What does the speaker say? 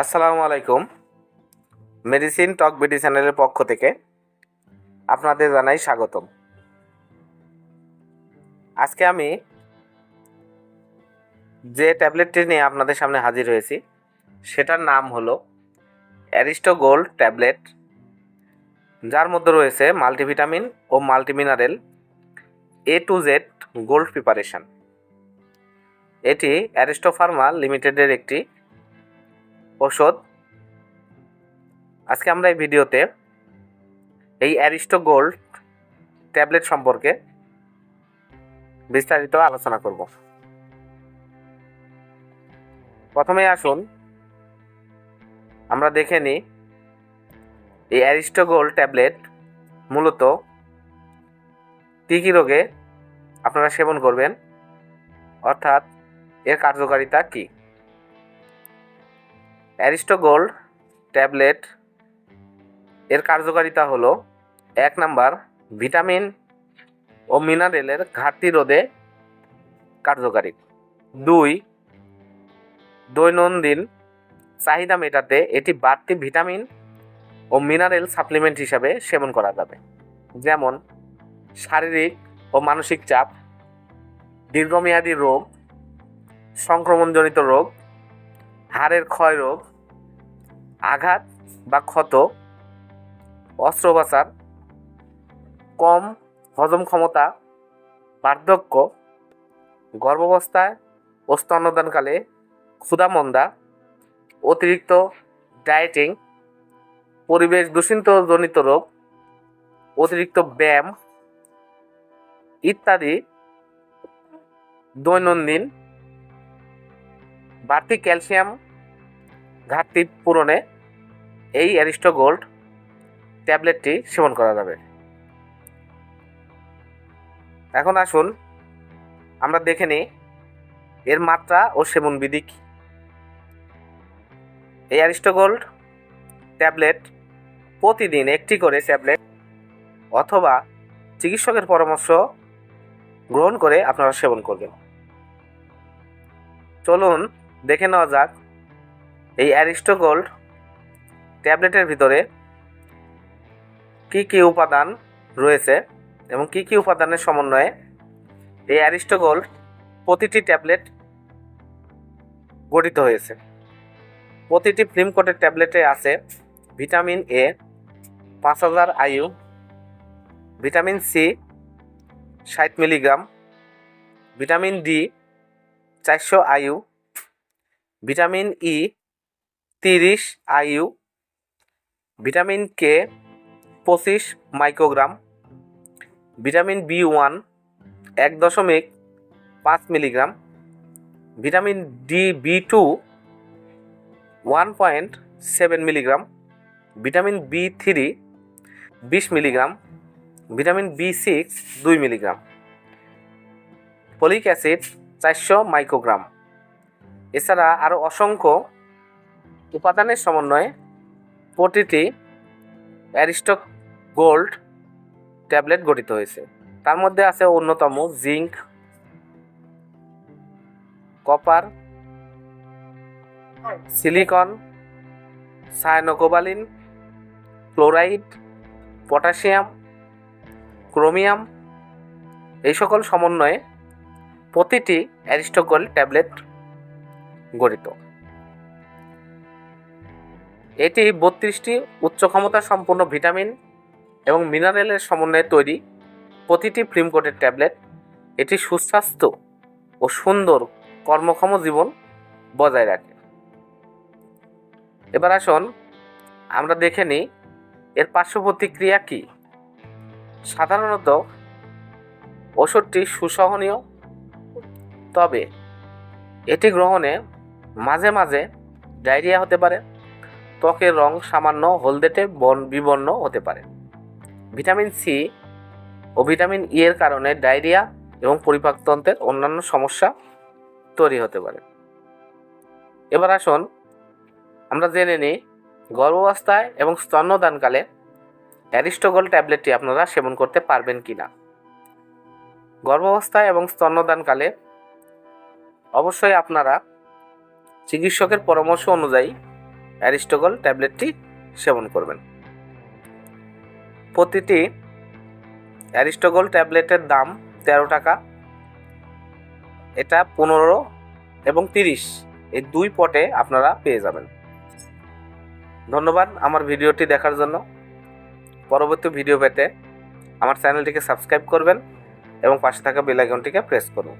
আসসালামু আলাইকুম। মেডিসিন টক বিডি চ্যানেলের পক্ষ থেকে আপনাদের জানাই স্বাগতম। আজকে আমি যে ট্যাবলেটটি নিয়ে আপনাদের সামনে হাজির হয়েছি, সেটার নাম হলো অ্যারিস্টো গোল্ড ট্যাবলেট যার মধ্যে রয়েছে multivitamin O multimineral A to Z gold preparation এটি অ্যারিস্টো ফার্মা লিমিটেডের একটি ওষুধ আজকে আমরা এই ভিডিওতে এই অ্যারিস্টো গোল্ড ট্যাবলেট সম্পর্কে বিস্তারিত আলোচনা করব। প্রথমে আসুন, আমরা দেখে নিই এই অ্যারিস্টো গোল্ড ট্যাবলেট মূলত কী কী রোগে আপনারা সেবন করবেন, অর্থাৎ এর কার্যকারিতা কী? অ্যারিস্টো গোল্ড ট্যাবলেট, এর কার্যকারিতা হলো, এক নাম্বার, ভিটামিন ও মিনারেলের ঘাটতি রোধে কার্যকারী। দুই, দৈনন্দিন চাহিদা মেটাতে এটি বাড়তি ভিটামিন ও মিনারেল সাপ্লিমেন্ট হিসাবে সেবন করা যাবে। যেমন, শারীরিক ও মানসিক চাপ, দীর্ঘমেয়াদী রোগ, সংক্রমণজনিত রোগ, হাড়ের ক্ষয় রোগ আঘাত বা ক্ষত, অস্ত্রোপচার, কম হজম ক্ষমতা, বার্ধক্য, গর্ভাবস্থায় ও স্তন্যদানকালে ক্ষুধামন্দা, অতিরিক্ত ডায়েটিং, পরিবেশ দূষিতজনিত রোগ, অতিরিক্ত ব্যায়াম ইত্যাদি দৈনন্দিন বাড়তি ক্যালসিয়াম ঘাটতি পূরণে এই অ্যারিস্টো গোল্ড ট্যাবলেটটি সেবন করা যাবে। এখন আসুন, আমরা দেখে নিই এর মাত্রা ও সেবন বিধি কী। এই অ্যারিস্টো গোল্ড ট্যাবলেট প্রতিদিন একটি করে ট্যাবলেট অথবা চিকিৎসকের পরামর্শ গ্রহণ করে আপনারা সেবন করবেন। চলুন দেখে নেওয়া যাক এই অ্যারিস্টো গোল্ড ট্যাবলেটের ভিতরে কি কি উপাদান রয়েছে এবং কি কি উপাদানের সমন্বয়ে এই অ্যারিস্টো গোল্ড প্রতিটি ট্যাবলেট গঠিত হয়েছে। প্রতিটি ফিল্ম কোটের ট্যাবলেটে আছে ভিটামিন এ পাঁচ হাজার আয়ু ভিটামিন সি ষাট মিলিগ্রাম, ভিটামিন ডি চারশো আয়ু ভিটামিন ই তিরিশ আইইউ ভিটামিন কে পঁচিশ মাইক্রোগ্রাম, ভিটামিন বি ওয়ান এক দশমিক পাঁচ milligram, vitamin D B two one point seven milligram, vitamin B three বিশ মিলিগ্রাম, ভিটামিন বি সিক্স দুই milligram. Folic acid চারশো microgram. এছাড়া আরও অসংখ্য উপাদানের সমন্বয়ে প্রতিটি অ্যারিস্টক গোল্ড ট্যাবলেট গঠিত হয়েছে। তার মধ্যে আছে অন্যতম zinc, copper, silicon cyanocobalamin chloride, potassium, chromium, এই সকল সমন্বয়ে প্রতিটি অ্যারিস্টোগল ট্যাবলেট গঠিত। এটি বত্রিশটি উচ্চ ক্ষমতা সম্পন্ন ভিটামিন এবং মিনারেলের সমন্বয়ে তৈরি প্রতিটি ফ্লিমকোটের ট্যাবলেট। এটি সুস্বাস্থ্য ও সুন্দর কর্মক্ষম জীবন বজায় রাখে। এবার আসুন আমরা দেখে নিই এর পার্শ্ব প্রতিক্রিয়া কী। সাধারণত ওষুধটি সুসহনীয়, তবে এটি গ্রহণে মাঝে মাঝে ডায়রিয়া হতে পারে। ত্বকের রং সামান্য, হলদেটে বন বিবর্ণ হতে পারে। ভিটামিন সি ও ভিটামিন ই এর কারণে ডায়রিয়া এবং পরিপাকতন্ত্রের অন্যান্য সমস্যা তৈরি হতে পারে। এবার আসুন, আমরা জেনে নিই গর্ভাবস্থায় এবং স্তন্যদানকালে অ্যারিস্টোগল ট্যাবলেটটি আপনারা সেবন করতে পারবেন কি না গর্ভাবস্থায় এবং স্তন্যদানকালে অবশ্যই আপনারা চিকিৎসকের পরামর্শ অনুযায়ী অ্যারিস্টোগল ট্যাবলেটটি সেবন করবেন। প্রতিটি অ্যারিস্টোগল ট্যাবলেটের দাম তেরো টাকা, এটা পনেরো এবং তিরিশ। এই দুই পটে আপনারা পেয়ে যাবেন। ধন্যবাদ আমার ভিডিওটি দেখার জন্য। পরবর্তী ভিডিও পেতে আমার চ্যানেলটিকে সাবস্ক্রাইব করবেন এবং পাশে থাকা বেল আইকনটিকে প্রেস করুন।